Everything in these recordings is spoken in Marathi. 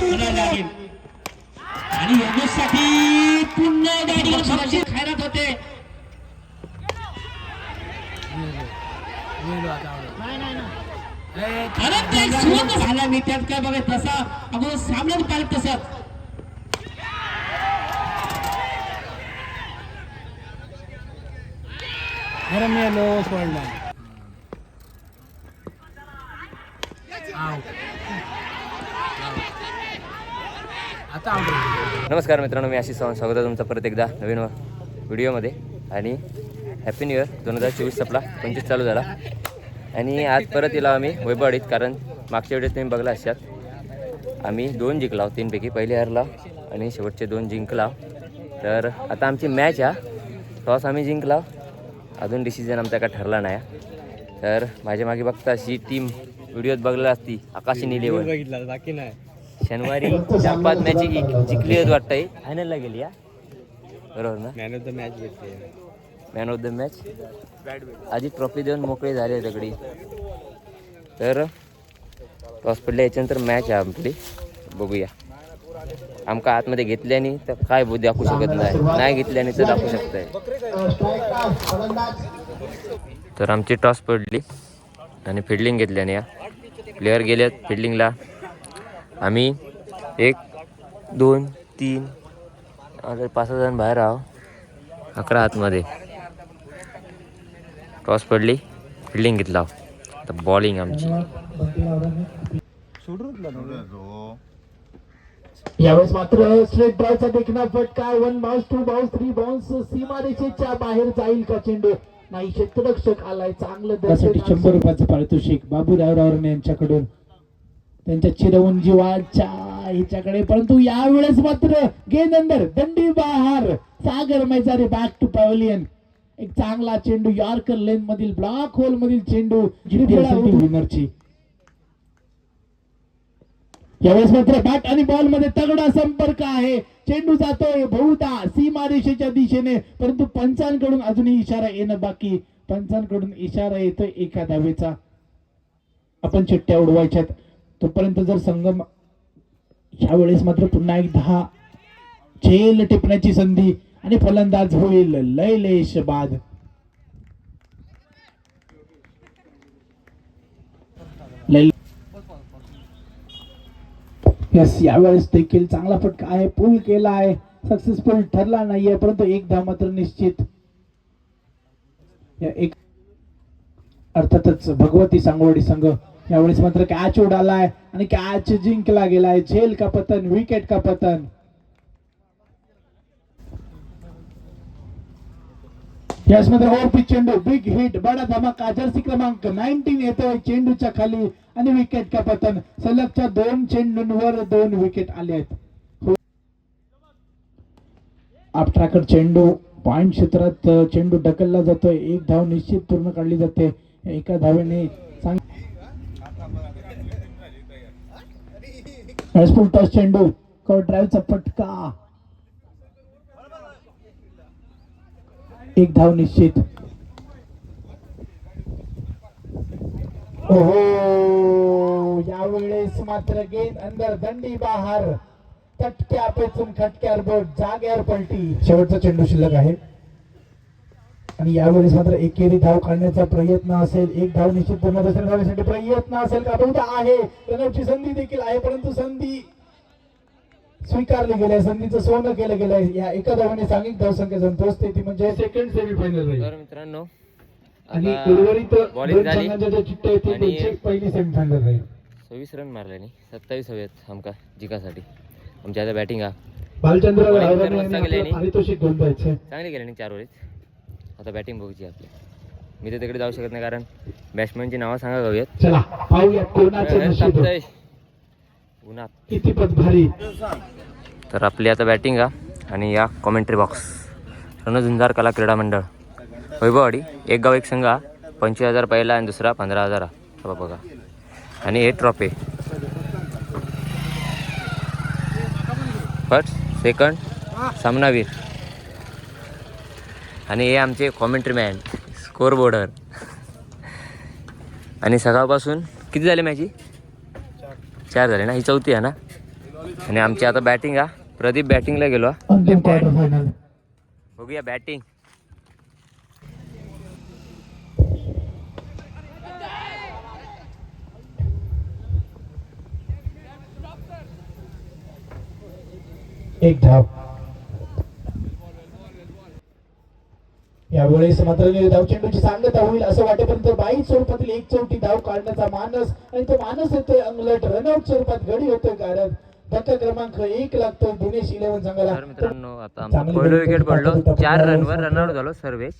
म्हणायला लागेल. आणि योगेशसाठी पुन्हा गाडी बक्षीस खैरात होते खरंच ते सुरुवात झाला मी त्यात काय बघा तसा अगोदर सामन्यात पाहिलं तसंच अरे मेलो सोडला नमस्कार मित्रांनो मी आशिष चव्हाण. स्वागत आहे तुमचं परत एकदा नवीन व्हिडिओमध्ये. आणि हॅपी न्यू इयर दोन हजार चोवीस सपला पंचवीस चालू झाला. आणि आज परत येला आम्ही वैभवाडीत कारण मागच्या वेळेस तुम्ही बघला अशात आम्ही दोन जिंकला तीनपैकी. पहिले हरला आणि शेवटचे दोन जिंकला तर आता आमची मॅच हा. टॉस आम्ही जिंकला अजून डिसिजन आमचा काय ठरला नाही. तर माझ्या मागे बघता अशी टीम व्हिडिओत बघलेला असती आकाशी निलेवर. बघितला बाकी नाही. शनिवारी चार पाच मॅच जिंकली आहेत वाटतंय. फायनलला गेली या बरोबर ना? मॅन ऑफ द मॅच भेटले मॅन ऑफ द मॅच आधी ट्रॉफी देऊन मोकळी झाली आहे सगळी. तर टॉस पडल्या याच्यानंतर मॅच आहे आपली. बघूया. आमका आतमध्ये घेतल्याने तर काय बोध दाखवू शकत नाही. नाही घेतल्याने तर दाखवू शकतंय. तर आमची टॉस पडली आणि फिल्डिंग घेतल्याने या प्लेअर गेलेत फिल्डिंगला आम्ही एक दोन तीन अगर पाच सहा जण बाहेर आहो. अकरा आतमध्ये. टॉस पडली फिल्डिंग घेतला आता बॉलिंग आमची. यावेळेस मात्र स्ट्रेट ड्रायचा देखना फटका one bounce two bounce three bounce सीमारेषेच्या बाहेर जाईल का चेंडू? नाही क्षेत्ररक्षक आलाय. चांगलं त्यासाठी शंभर रुपयाचं पारितोषिक. बाबू रावरावरणे यांच्याकडून त्यांच्या चिरवंजी वाटच्या हिच्याकडे. परंतु यावेळेस मात्र गेंद अंदर दंडी बहार सागर मैजारे बॅक टू पॅव्हलियन एक चांगला चेंडू यॉर्कर लेन मधील ब्लॉक होल मधील चेंडू. विनरची यावेळेस मात्र बॅट आणि बॉलमध्ये तगडा संपर्क आहे. चेंडू जातोय बहुधा सीमारेषेच्या दिशेने. परंतु पंचांकडून अजूनही इशारा येणं बाकी. पंचांकडून इशारा येतोय एका धावेचा. आपण चिट्ट्या उडवायच्यात. तोपर्यंत जर संगम यावेळेस मात्र पुन्हा एकदा झेल टिपण्याची संधी आणि फलंदाज होईल. लयलेश बाद. यस यावेळेस देखील चांगला फटका आहे. पूल केला आहे. सक्सेसफुल ठरला नाहीये परंतु एक धाव मात्र निश्चित. या एक अर्थातच भगवती सांगवडी संघ यावेळेस मात्र कॅच उडालाय आणि कॅच जिंकला गेलाय. झेल का पतन विकेट का पतन? यस मात्र ओव्हर पिच चेंडू बिग हिट बडा धमाका जर्सी क्रमांक नाईन्टीन येतोय चेंडूच्या खाली आणि विकेट का पतन. सलगच्या दोन चेंडूंवर दोन विकेट आले आहेत. हो. चेंडू पॉइंट क्षेत्रात चेंडू ढकलला जातोय. एक धाव निश्चित पूर्ण काढली जाते. एका धावेने चांग टॉस चेंडू. कट ड्राईव्हचा फटका? एक धाव निश्चित. ओहो यावेळेस मात्र गेंद अंदर दंडी बाहेर. तटक्या पेचून खटक्यावर बोट जाग्यावर पलटी. शेवटचा चेंडू शिल्लक आहे. आणि यावेळेस मात्र एकेरी धाव काढण्याचा प्रयत्न असेल. एक धाव निश्चित पूर्ण करण्यासाठी प्रयत्न असेल. का बहुधा आहे. रनआउटची संधी देखील आहे परंतु संधी स्वीकारली गेली आहे. संधीचं सोनं केलं गेलं आहे. या एका धावाने सांघिक धावसंख्या संतोषते ती म्हणजे सेकंड सेमीफायनल मित्रांनो आणि उर्वरित bowling दोन झाली. संघांच्या ज्या चिठ्ठ्या येतील आणि- त्यांची पहिली सेमीफायनल राहील सव्वीस रन मारल्याने सत्तावीस हवेत आमका जिकासाठी. आमच्या आता बॅटिंग हा नाही. पारितोषिक घेऊन जायचे चांगले गेले नाही चार ओव्हरीत आता बॅटिंग बघूची आपली. मी तर तिकडे जाऊ शकत नाही कारण बॅट्समॅनची नावं सांगा तापतंय. उन्हात. किती भारी. तर आपली आता बॅटिंग हा आणि या कॉमेंट्री बॉक्स रणझुंजार कला क्रीडा मंडळ. वैभववाडी एक गाव एक संघ पंचवीस हजार पहिला आणि दुसरा पंधरा हजार हा बघा आणि हे ट्रॉफी फर्स्ट सेकंड सामनावीर. आणि हे आमचे कॉमेंट्री मॅन स्कोर बोर्डर आणि सकाळपासून किती झाले मॅची चार झाले ना ही चौथी आहे ना? आणि आमची आता बॅटिंग हा प्रदीप बॅटिंगला गेलो हा. बघूया बॅटिंग एक धाव. यावेळेस मात्र धाव चेंडूची सांगता होईल असं वाटेपर्यंत बाईक स्वरूपातील एक चौटी धाव काढण्याचा मानस आणि तो मानस येतोय अंगलट रनआउट स्वरूपात गडी होतोय कारण धक्का क्रमांक एक लागतोय दिनेश इलेव्हन संघाला. तर मित्रांनो आता पहिलं विकेट पडलो. चार रनवर रनआउट झालो सर्वेश.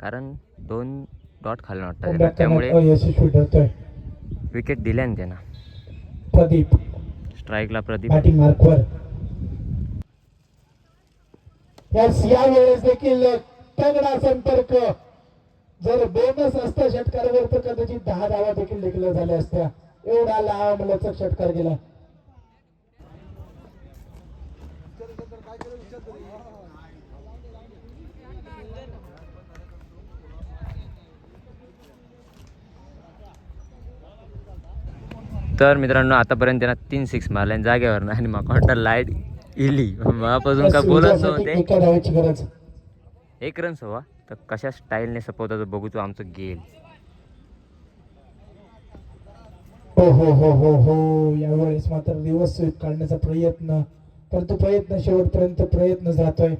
कारण दोन डॉट खाल्लं वाटतं त्याला. comeback त्यामुळे ठरतोय. विकेट दिल्या ना त्यांना. प्रदीप. स्ट्राईकला प्रदीप. बॅटिंग मार्कवर देखील तगडा संपर्क. जर बोनस असता षटकारावर तर कदाचित दहा धावा देखील देखील झाल्या असत्या. एवढा लांब लचक षटकार गेला. तर मित्रांनो आतापर्यंत त्यांना तीन सिक्स मारल्या आणि जागेवर आणि मग लाइट इली. मगापासून काय बोलत नव्हते. एका रन हवा तर कशा स्टाईलने सपवता बघू तो आमचं गेल हो हो हो हो हो. यावेळेस मात्र दिवस स्वीप काढण्याचा प्रयत्न परंतु प्रयत्न शेवटपर्यंत प्रयत्नच राहतोय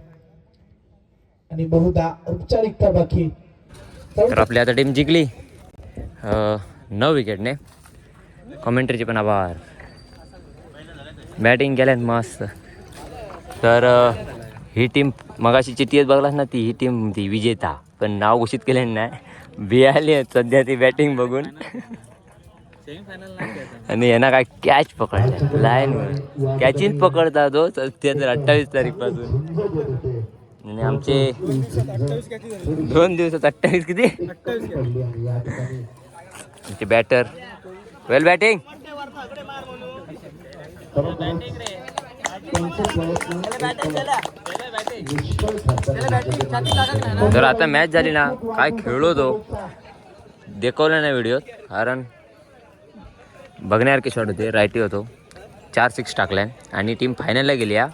आणि बहुधा औपचारिकता बाकी. तर आपली आता टीम जिंकली. नऊ विकेटने कॉमेंट्रीचे पण आभार. बॅटिंग केल्यात मस्त. तर ही टीम मगाशी चिठ्ठीत बघलास ना ती ही टीम ती विजेता. पण नाव घोषित केले नाही. बियाली सध्या ती बॅटिंग बघून. आणि यांना काय कॅच पकडला लाईन कॅचीच पकडता तो सध्या तर अठ्ठावीस तारीखपासून आणि आमचे दोन दिवसात अठ्ठावीस किती? आमचे बॅटर वेल बॅटिंग तर आता मॅच झाली ना काय खेळलो तो. देखवलं नाही व्हिडिओत कारण बघण्यासारखे शॉट होते रायटी होतो. चार सिक्स टाकलाय. आणि टीम फायनलला गेली या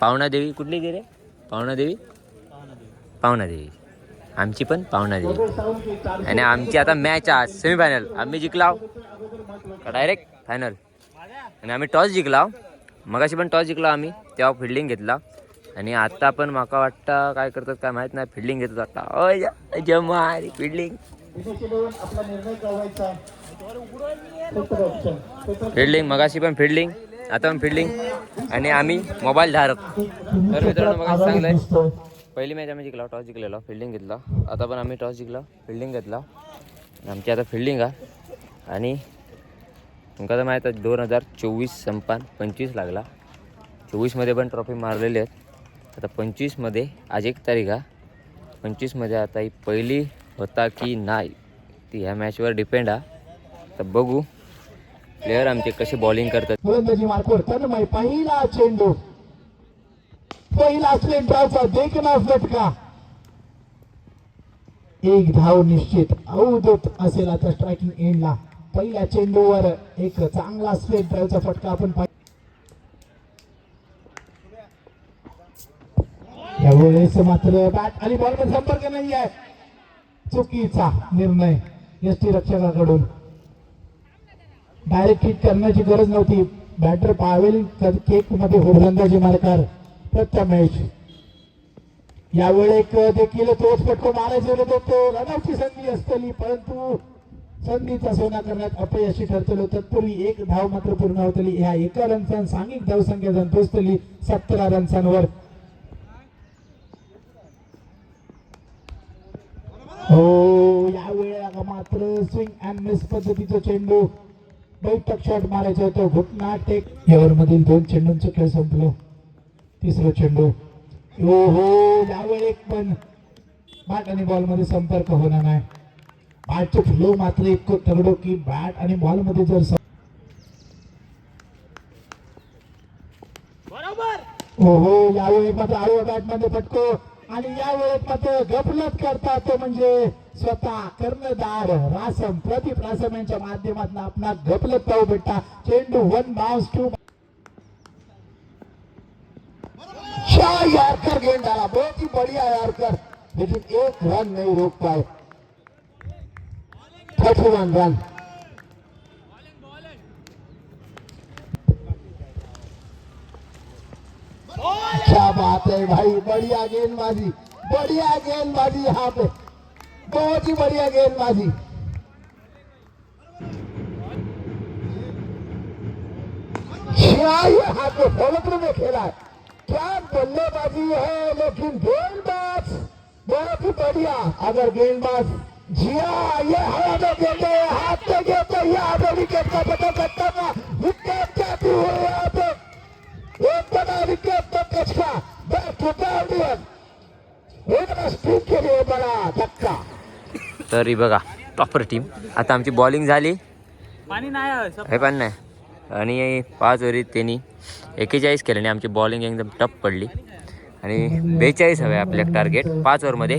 पावना देवी कुठली गेली? पावना देवी पावना देवी आमची पण पावना देवी आणि आमची आता मॅच आज सेमीफायनल आम्ही जिंकलाव डायरेक्ट फायनल आणि आम्ही टॉस जिंकलाव मगाशी पण टॉस जिंकला आम्ही तेव्हा फिल्डिंग घेतला. आणि आता पण माका वाटतं काय करतात काय माहीत नाही फिल्डिंग घेतात आता. अय जमा फिल्डिंग फिल्डिंग मगाशी पण फिल्डिंग आता पण फिल्डिंग आणि आम्ही मोबाईल धारक. तर मित्रांनो मग चांगलं पहिली मॅच आम्ही जिंकला टॉस जिंकलेला फिल्डिंग घेतला. आता पण आम्ही टॉस जिंकला फिल्डिंग घेतला. आमची आता फिल्डिंग आहे. आणि तुमका तर माहीत आहे दोन हजार चोवीस संपान पंचवीस लागला. चोवीसमध्ये पण ट्रॉफी मारलेली आहेत. आता पंचवीसमध्ये आज एक तारीख आहे पंचवीसमध्ये आता ही पहिली होता की नाही ती ह्या मॅचवर डिपेंड आहे तर बघू प्लेयर आमचे कसे बॉलिंग करतात. गोलंदाजी पहिला चेंडू. पहिला स्लेट ड्रावचा देखना फटका एक धाव निश्चित. अवधूत असेल आता स्ट्रायकिंग एंडला पहिल्या चेंडूवर एक चांगला स्लेट ड्राईव्हचा फटका आपण त्यावेळेस मात्र बॅट आणि बॉलमध्ये संपर्क नाही आहे. चुकीचा निर्णय एस टी रक्षकाकडून. डायरेक्ट हिट करण्याची गरज नव्हती. बॅटर पावेल केकमध्ये होरंदाजी मारकार प्रथमेश यावेळी एक देखील तोच फटको मारायचा होता तो. रनआउटची संधी असतली परंतु संधीचा सोना करण्यात अपयशी ठरतलो तत्पूर्वी एक धाव मात्र पूर्ण होतली ह्या एका रनचा सांघिक धावसंख्या जण पोचतली सतरा रनसांवर. हो यावेळेला मात्र स्विंग अँड मिस पद्धतीचा चेंडू बैठक शॉट मारायचा होतो. घुटना टेक यावर मधील दोन चेंडूंचा खेळ संपलो. तिसरा चेंडू. हो हो यावेळी पण. बॅट आणि बॉलमध्ये संपर्क होणार नाही. बॅटचं फ्लो मात्र इतकं तगडो की बॅट आणि बॉलमध्ये जर हो हो यावेळी मात्र आडव्या बॅटमध्ये फटको आणि यावेळेस मात्र गफलत करता तो म्हणजे स्वतः कर्णधार रासम प्रदीप रासम यांच्या माध्यमातून आपला गफलत पाहू भेटता. चेंडू वन बाउन्स टू क्या यारकर गेंद डाला बहुत ही बढ़िया यारकर. लेकिन एक रन नहीं रोक पाए. थर्टी वन रन क्या बात है भाई? बढ़िया गेंदबाजी। बढ़िया गेंदबाजी यहाँ पे। बहुत ही बढ़िया गेंदबाजी। यहाँ पे फॉलोथ्रू में खेला है? क्या बल्लेबाजी है, लेकिन गेंदबाज बहुत ही बढ़िया। अगर गेंदबाज जिया ये हवा में गेंदे हाथ में गेंदे यहाँ पे विकेट का पता करता था विकेट जाती हुई यहाँ पे एक बड़ा विकेट टू गार्डियन एक टीम के लिए बड़ा धक्का. तर ही बघा प्रॉपर टीम आता आमची बॉलिंग झाली. पाणी नाही हे पण नाही. आणि पाच ओव्हरीत त्यांनी एकेचाळीस केले आणि आमची बॉलिंग एकदम टफ पडली. आणि बेचाळीस हवे आपल्या टार्गेट पाच ओव्हरमध्ये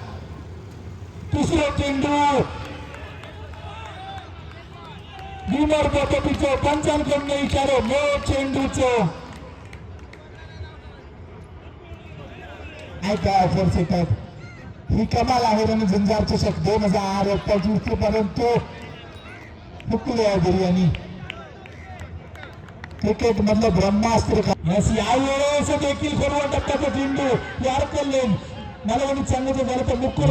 तिसरे चेंडू. विनर पद्धतीचं पंचांकडनं इशारो नो चेंडूचं. ऐका ऑफर सेटअप ही कमाल आहे रण झंजार चषक दोन हजार पंचवीसपर्यंत. हुकले आहे यांनी क्रिकेट मधलं ब्रह्मास्त्र का? यस यावेळेस देखील सर्व टप्प्याचा चेंडू. यार कल्लेन मला कोणी सांगायचं झालं तर मुकुल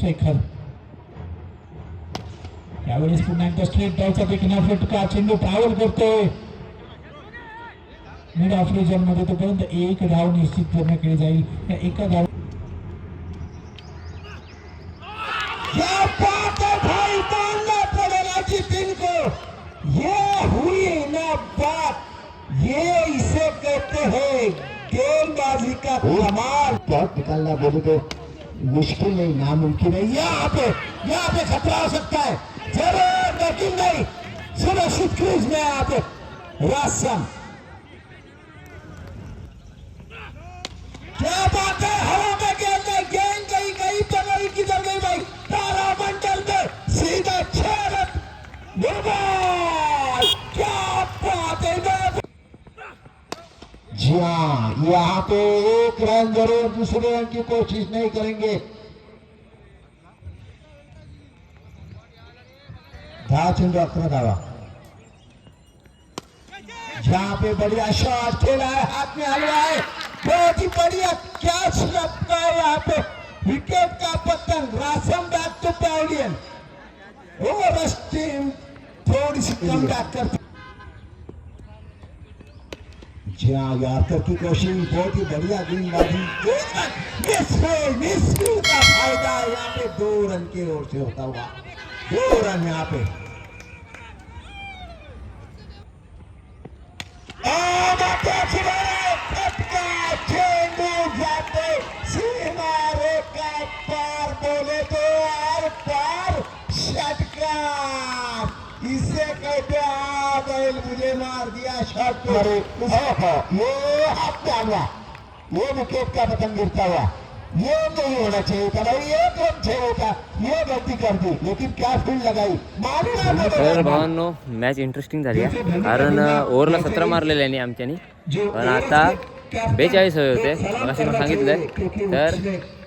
शेखर यावेळेस पुन्हा एकदा स्ट्रेट ड्राईव्हचा देखील फटका चेंडू ट्रॅव्हल करतोय. मिड ऑफ रिजनमध्ये तोपर्यंत एक धाव निश्चित पूर्ण केली जाईल. या एका धाव क्या ये हुई ना बात. ये इसे कहते हैं गेंदबाजी का कमाल. बहुत निकालना बोले तो मुश्किल नहीं नामुमकिन है। यहाँ पे यहाँ पे खतरा हो सकता है। जरूर लेकिन नहीं सुरक्षित क्रीज में यहाँ पे। रासन क्या बात है? हवा में गेंद में गेंद गई गई तो गई किधर गई भाई? तारा मंडल में सीधा छह रन। जी हाँ यहाँ पे एक रन ज़रूर दूसरे रन की कोशिश नहीं करेंगे। धावा जहाँ पे बढ़िया शॉट खेला है, हाथ में हलवा है। बहुत ही बढ़िया कैच लगता है यहाँ पे। विकेट का पतंग rasam back to pavilion. Over team थोड़ी सी कम बैक कर यारकर की कोशिश बहुत ही बढ़िया गेंदबाजी का फ़ायदा? यहाँ पे दो रन की ओर से होता हुआ। दो रन यहाँ पे। पार बोले तो आर पार इसे कहते बैल मुझे मार दिया शॉट पे। ये पे हुआ ये विकेट का पतंग गिरता हुआ। ये नहीं होना चाहिए था भाई ये रन चाहिए था। ये गलती कर दी लेकिन क्या फील्ड लगाई? भावांनो मॅच इंटरेस्टिंग झाली आहे. कारण ओव्हरला सतरा मारलेले आहे आमच्यानी. पण आता बेचाळीस हवे होते मग मी सांगितलंय. तर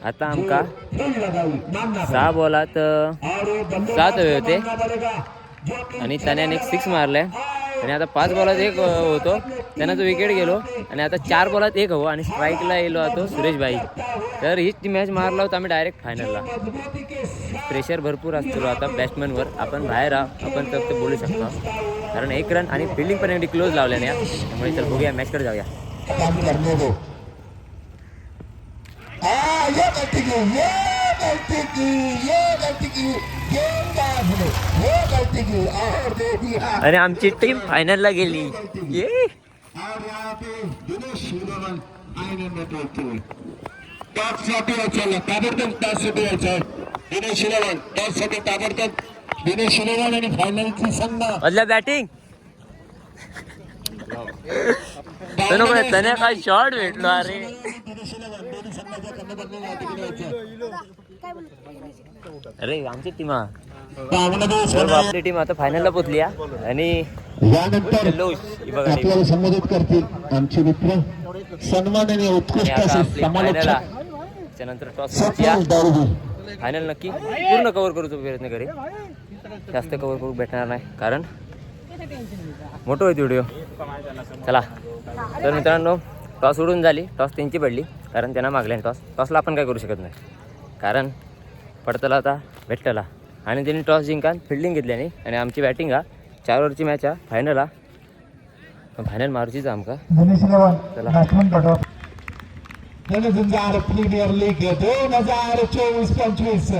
आता आमका सहा बॉलात सात हवे होते. आणि त्याने एक सिक्स मारल्या. आणि आता पाच बॉलात एक होतो. त्यानं तो विकेट गेलो. आणि आता चार बॉलात एक हवं. आणि स्ट्राईकला येलो आता सुरेश भाई. तर हीच ती मॅच मारला होता आम्ही डायरेक्ट फायनलला प्रेशर भरपूर असतो आता बॅट्समॅनवर आपण बाहेर आहोत. आपण तर ते बोलू शकतो. कारण एक रन आणि फिल्डिंग पण एवढी क्लोज लावल्याने त्यामुळे तर बघूया. मॅचकडे जाऊया. काम करने दो हाँ ये गलती की ये गलती की ये गलती की गेंदबाज ने ये गलती की और दे दिया आणि आमची टीम फायनलला गेली ये और यहाँ पे दिनेश सूर्यवन आनंद बोलतोय टॉपसाठी वाचायला ताबडतोब टॉससाठी वाचाय विनय शिलेवाल टॉससाठी ताबडतोब विनय शिलेवाल आणि फायनलची संघ मधल्या बॅटिंग तनु काय तने काय शॉट भेटलो अरे अरे आमची टीम हा आपली टीम आता फायनलला पोचली हा. आणि यानंतर. आपल्याला संबोधित करतील आमचे मित्र. सन्मान आणि आणि उत्कृष्ट टॉस फायनल नक्की पूर्ण कव्हर करूचा प्रयत्न करेल. जास्त कव्हर करू भेटणार नाही कारण मोठं होईल व्हिडिओ चला. तर मित्रांनो टॉस उडून झाली. टॉस त्यांची पडली कारण त्यांना मागले टॉस टॉसला आपण काय करू शकत नाही. कारण पडतला आता भेटला आणि त्यांनी टॉस जिंकान फिल्डिंग घेतल्याने आणि आमची बॅटिंग हा चार ओव्हरची मॅच हा फायनल हा. फायनल मारूचीच आमका. चला. प्रीमियर लीग दोन हजार चोवीस पंचवीस.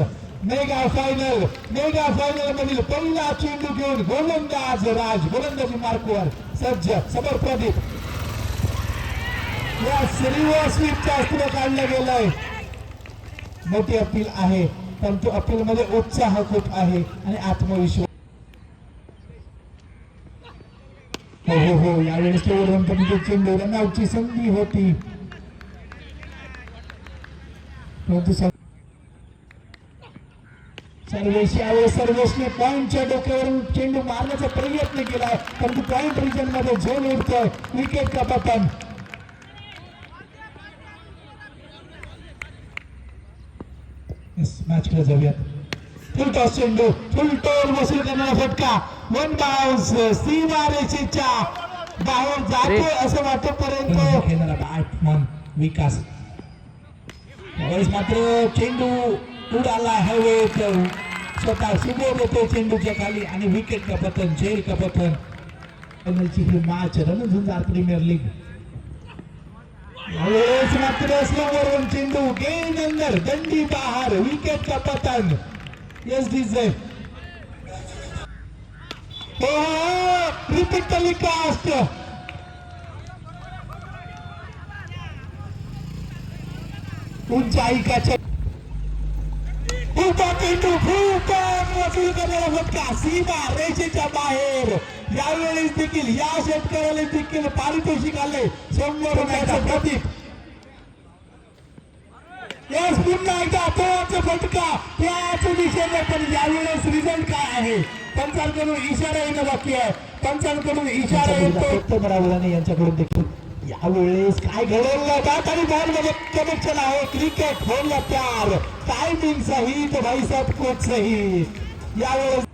मेगा फायनल मेगा फायनल मधील पहिला चेंडू घेऊन गोलंदाज राज गोलंदाजी मार्कवर सज्ज समर प्रदीप या रिव्हर्स स्वीपच्या अस्त्र काढलं गेलंय. मोठी अपील आहे परंतु अपील मध्ये उत्साह खूप आहे आणि आत्मविश्वास. हो हो हो यावेळेस केवळ कमिटी चेंडू रनआउटची संधी होती. परंतु सर्वेश यावेळेस सर्वेशने पॉईंटच्या डोक्यावरून चेंडू मारण्याचा प्रयत्न केला परंतु पॉईंट रिजनमध्ये झोन उडतोय. विकेट का पतन मॅच कडे जाऊयात फुल टॉस चेंडू. फुल टोल वसूल करणारा फटका. वन बाउन्स सीमा रेषेच्या बाहेर जातोय असं वाटेपर्यंत खेळणारा बॅटमन विकास. यावेळेस मात्र चेंडू उडाला हवेत स्वतः सुबोध येतो चेंडूच्या खाली आणि विकेट का पतन झेल का पतन ही मॅच रणझुंजार प्रीमियर लीग मात्र स्लोवरून चेंडू गेन अंदर दंडी बाहेर विकेट का पतन. S D Z repeat telecast ऊंचाई का चेंडू उलटा चेंडू फुलटॉस फटका सीमा रेषेच्या बाहेर. यावेळेस देखील या शेतकऱ्याला देखील पारितोषिक आले. शंभर रुपयाचा प्रदीप यास पुन्हा एकदा तोच फटका. त्याच दिशेने पण यावेळेस रिझल्ट काय आहे? पंचांकडून इशारा येणं बाकी आहे. पंचांकडून इशारा येतो. बराबर यांच्याकडून देखील यावेळेस काय घडवलं बॅट आणि बॉलमध्ये कनेक्शन आहे. क्रिकेट होईल प्यार. टायमिंग सहित भाई सब कुछ सही यावेळेस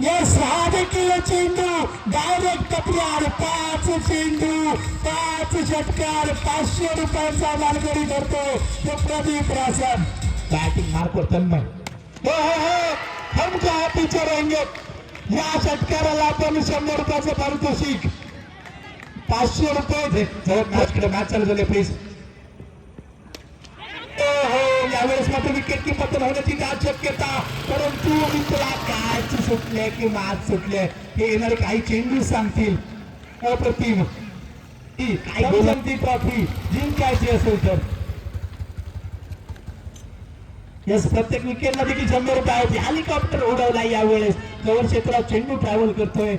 येस हा देखील चेंडू डायरेक्ट टपल्यार पाच चेंडू पाच षटकार पाचशे रुपयांचा मालकरी धरतो तो प्रदीप रासन बॅटिंग मारतो तन्मय हो हो हो हम कहा पीछे रहेंगे या षटकाराला आपण शंभर रुपयाचं पारितोषिक पाचशे रुपये मॅचकडे मॅच चालू झाले प्लीज हो यावेळेस मात्र विकेट की पतन होण्याची दाट शक्यता. परंतु मित्रा कॅच सुटले की मॅच सुटले? हे येणारे काही चेंडूस सांगतील. अप्रतिम. काय ट्रॉफी जिंकायची असेल तर. यस प्रत्येक विकेटला देखील शंभर रुपये आहेत. हेलिकॉप्टर उडवला यावेळेस. कव्हर क्षेत्रात चेंडू ट्रॅव्हल करतोय.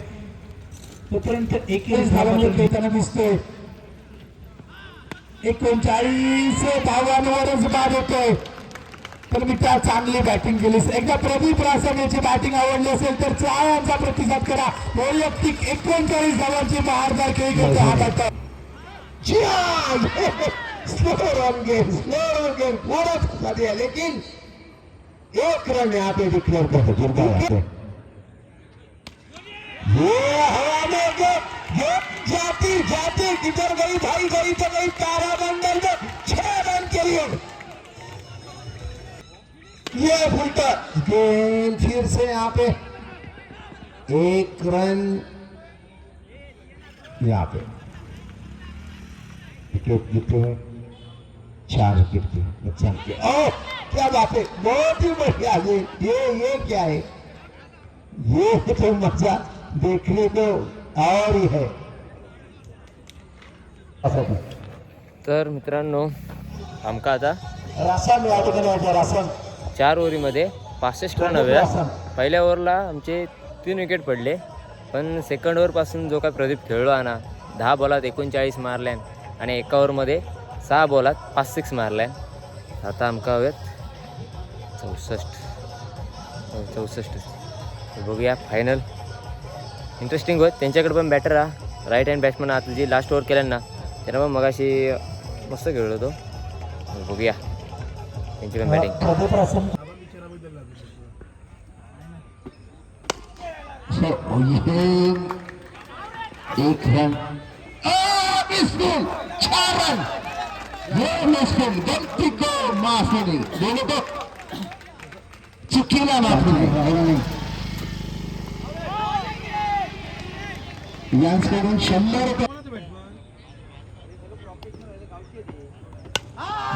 तोपर्यंत एकवीस धावांवर खेळताना दिसतोय. एकोणचाळीस धावांवरच बाद होतोय. तर मित्रा चांगली बॅटिंग केली एकदा प्रदीप रासम याची बॅटिंग आवडली असेल तर चाळ्यांचा प्रतिसाद करा. वैयक्तिक एकोणचाळीस धावांची बहारदार खेळ खेळतो हा batter slow run game slow run game. पूरा फंसा दिया लेकिन एक रन यहाँ पे डिक्लेयर कर दिया ये हवा में जो ये जाती जाती किधर गई भाई गई तो गई तारामंडल में छह रन के लिए ये फुलटा। गेम फिर से यहाँ पे। एक रन। यहाँ पे। विकेट गिरते हैं। चार विकेट के नुकसान के। ओ क्या बात है। बहुत ही बढ़िया। ये ये ये क्या है? ये तो मज़ा देखने को और ही है। तर मित्रांनो आमका आता। रासन या ठिकाणी रासन चार ओव्हरीमध्ये पासष्ट रन हव्या पहिल्या ओव्हरला आमचे तीन विकेट पडले पण सेकंड ओव्हरपासून जो काय प्रदीप खेळलो आणा दहा बॉलात एकोणचाळीस मारल्यान आणि एका ओव्हरमध्ये सहा बॉलात पाच सिक्स मारल्यान आता आमका हवेत चौसष्ट. हो, चौसष्ट बघूया फायनल इंटरेस्टिंग होत त्यांच्याकडे पण बॅटर हा राईट हँड बॅट्समन आता जी लास्ट ओव्हर केल्यान ना त्यांना पण मगाशी मस्त खेळलो तो बघूया. त्यांची पण बॅटिंग प्रदीप रासन एक रन मिसफिल चार रन ये मिसफिल गलती को माफी नहीं दोनों को चुकीला माफी नाही यांच्याकडून शंभर रुपये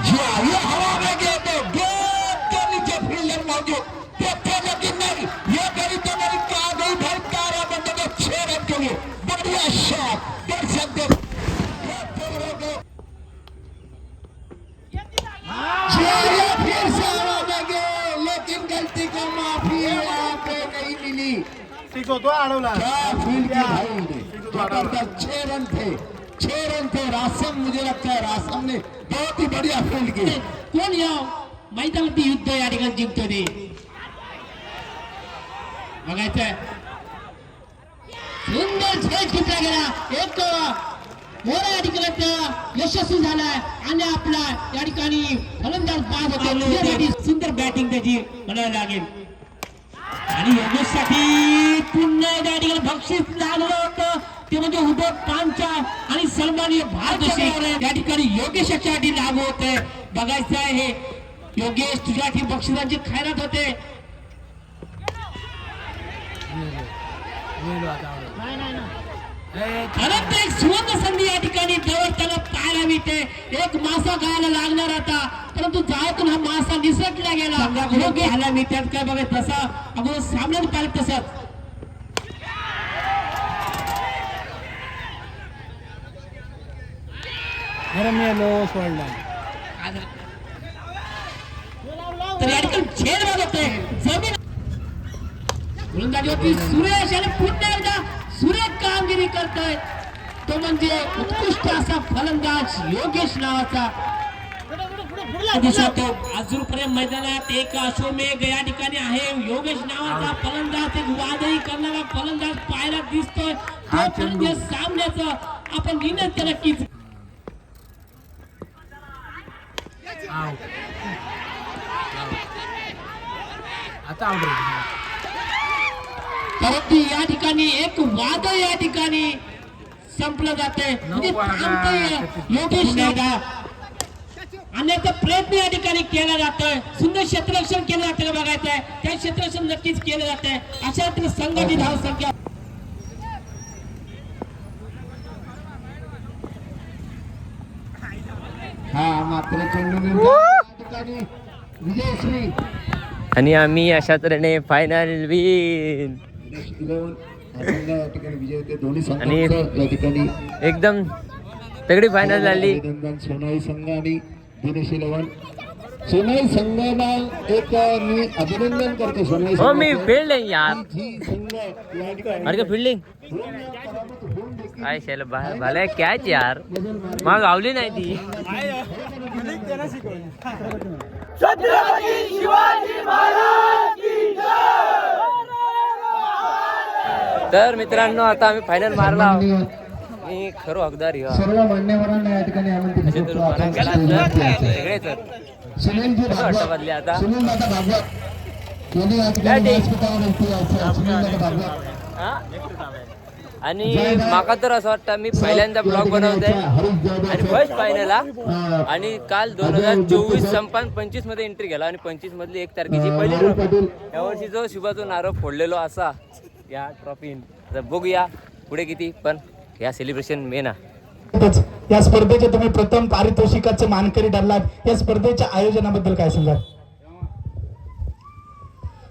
जी ये हवा में गए तो गेट के नीचे फील्डर मौजूद देखते लेकिन नहीं ये गई तो मेरी क्या गई भाई तारा बंदे को छह रन के लिए बढ़िया शॉट. दर्शक देख ये फिर से गए लेकिन गलती को माफी यहाँ पे नहीं मिली ठीक होतो अडवला. क्या फील्ड की भाई ने जबरदस्त छह रन थे छह रन थे रासम मुझे लगता है रासम ने बहुत ही बढ़िया फील्ड की. कोण या? मैदानावरती युद्ध या ठिकाणी जिंकतो ते. बघायचंय. सुंदर झेल टिपला गेला. एक मोरा या ठिकाणी यशस्वी झालाय. आणि आपला या ठिकाणी फलंदाज बाद होते. सुंदर बॅटिंग त्याची म्हणायला लागेल. आणि योगेशसाठी पुन्हा या ठिकाणी बक्षीस लागलं होतं. ते म्हणजे उदय पांचा आणि सन्माननीय भारत या ठिकाणी योगेशासाठी लागू होते बघायचं आहे योगेश तुझ्यासाठी बक्षिसांची खैरात होते. खरंच एक सुवर्ण संधी या ठिकाणी त्याला पाहायला मिळते. एक मासा खायला लागणार आता. परंतु जायतून हा मासा निसटला गेला. योग्य ह्याला मी त्यात काय बघत तसा अगोदर सामन्यात पाहिलं तसंच. बरं मी आलो सोडला. तर या ठिकाणी झेल बघतोय जमीन गोलंदाजीवरती सुरेश आणि पुन्हा एकदा सुरेख कामगिरी करतोय तो म्हणजे उत्कृष्ट असा फलंदाज योगेश नावाचा. दिसतो अजूनपर्यंत मैदानात एक अश्वमेघ या ठिकाणी आहे. योगेश नावाचा फलंदाज एक वादही करणारा फलंदाज पाहायला दिसतोय. तोपर्यंत म्हणजे या सामन्याचं आपण निनंतर नक्कीच आता आवडेल परंतु या ठिकाणी एक वादळ या ठिकाणी संपलं जाते म्हणजे योगेश का आणण्याचा प्रयत्न या ठिकाणी केला जातोय. सुंदर क्षेत्ररक्षण केलं जातं का बघायचं आहे त्या क्षेत्ररक्षण नक्कीच केलं जात आहे अशा रीतीने संघाची धाव संख्या हा मात्र चेंडू ठिकाणी विजयश्री. आणि आम्ही अशा तऱ्हेने फायनल विन आणि- एकदम तगडी फायनल झाली. सोनाई संघ आणि दिनेश इलेव्हन सोनाई संघाला एक मी अभिनंदन करतो सोनाई हो मी संघाचं. आहे यार. अरे का फिल्डिंग काय शैल भले कॅच यार. मग गावली नाही ती. तर मित्रांनो आता आम्ही फायनल मारला मी खरो हकदार. सर्व मान्यवरांना या ठिकाणी आमंत्रित असे करतो. आपण. सगळे तर वाटतं बदली भागवत आता? सुनील दादा भागवत यांनी या ठिकाणी. सुनील दादा भागवत हा? आणि माका तर असं वाटतं मी पहिल्यांदा ब्लॉग बनवतोय आणि फर्स्ट फायनल हा आणि काल दोन हजार चोवीस संपान पंचवीसमध्ये एंट्री गेला आणि पंचवीस मधली एक तारखेची पहिली यावर्षी जो शुभाचो नारळ फोडलेलो असा या ट्रॉफी तर बघूया पुढे किती पण या सेलिब्रेशन मेन आहे. या स्पर्धेचे तुम्ही प्रथम पारितोषिकाचे मानकरी ठरलात. या स्पर्धेच्या आयोजनाबद्दल काय सांगाल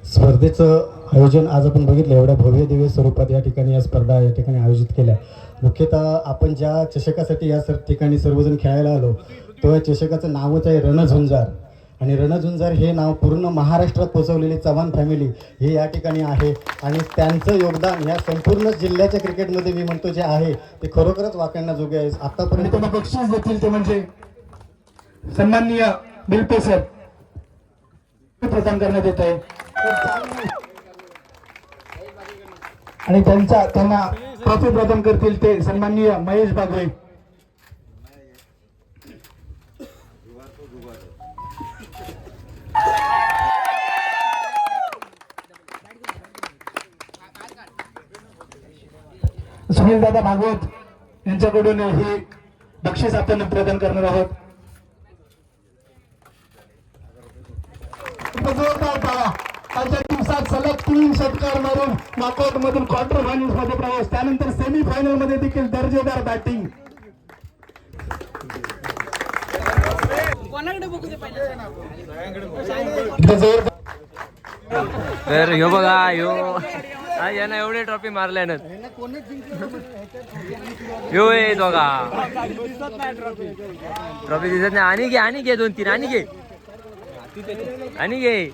स्पर्धेचं आयोजन आज आपण बघितलं एवढ्या भव्य दिव्य स्वरूपात या ठिकाणी या स्पर्धा या ठिकाणी आयोजित केल्या. मुख्यतः आपण ज्या चषकासाठी या सर ठिकाणी सर्वजण खेळायला आलो तो या चषकाचं नावच आहे रणझुंजार. आणि रणझुंजार हे नाव पूर्ण महाराष्ट्रात पोचवलेली चव्हाण फॅमिली हे या ठिकाणी आहे. आणि त्यांचं योगदान या संपूर्ण जिल्ह्याच्या क्रिकेटमध्ये मी म्हणतो जे आहे ते खरोखरच वाकण्याजोगे आहे. आतापर्यंत त्यांना बक्षीस देतील ते म्हणजे सन्माननीय बिलपे सर प्रदान करण्यात येत आहे. आणि त्यांचा त्यांना ट्रॉफी प्रदान करतील ते सन्माननीय महेश बागवे. सुनील दादा भागवत यांच्याकडून हे बक्षीस आपण प्रदान करणार आहोत. जोरदार दिवसात सलग तीन षटकार मारून नॉकआउट मधून क्वार्टर फायनल्समध्ये प्रवेश. त्यानंतर सेमी फायनलमध्ये देखील दर्जेदार बॅटिंग तर ह्यो बघा ह्यो हा यानं एवढे ट्रॉफी मारल्यानं ह्यो आहे बघा ट्रॉफी दिसत नाही. आणि घे आणि घे दोन तीन आणि घे. आणि घे.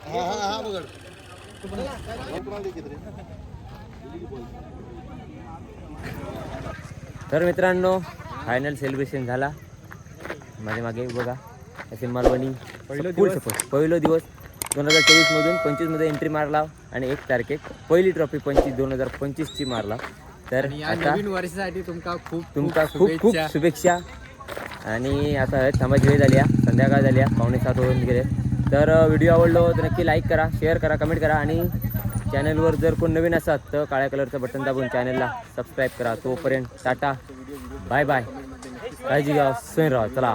तर मित्रांनो फायनल सेलिब्रेशन झाला. माझ्या मागे बघा असे मालवणी पहिलो दिवस. दोन हजार चोवीसमधून पंचवीसमध्ये एंट्री मारला आणि एक तारखेक पहिली ट्रॉफी पंचवीस दोन हजार पंचवीसची मारला. तर आता वर्षासाठी तुमका खूप तुमका खूप खूप शुभेच्छा. आणि आता थांबायची वेळ झाली संध्याकाळ झाली पावणे सात होऊन गेले. तर व्हिडिओ आवडलो तर नक्की लाईक करा शेअर करा कमेंट करा आणि चॅनलवर जर कोण नवीन असतात तर काळ्या कलरचं बटन दाबून चॅनलला सबस्क्राईब करा. तोपर्यंत टाटा. बाय बाय काळजी घ्या. सोय राहा चला.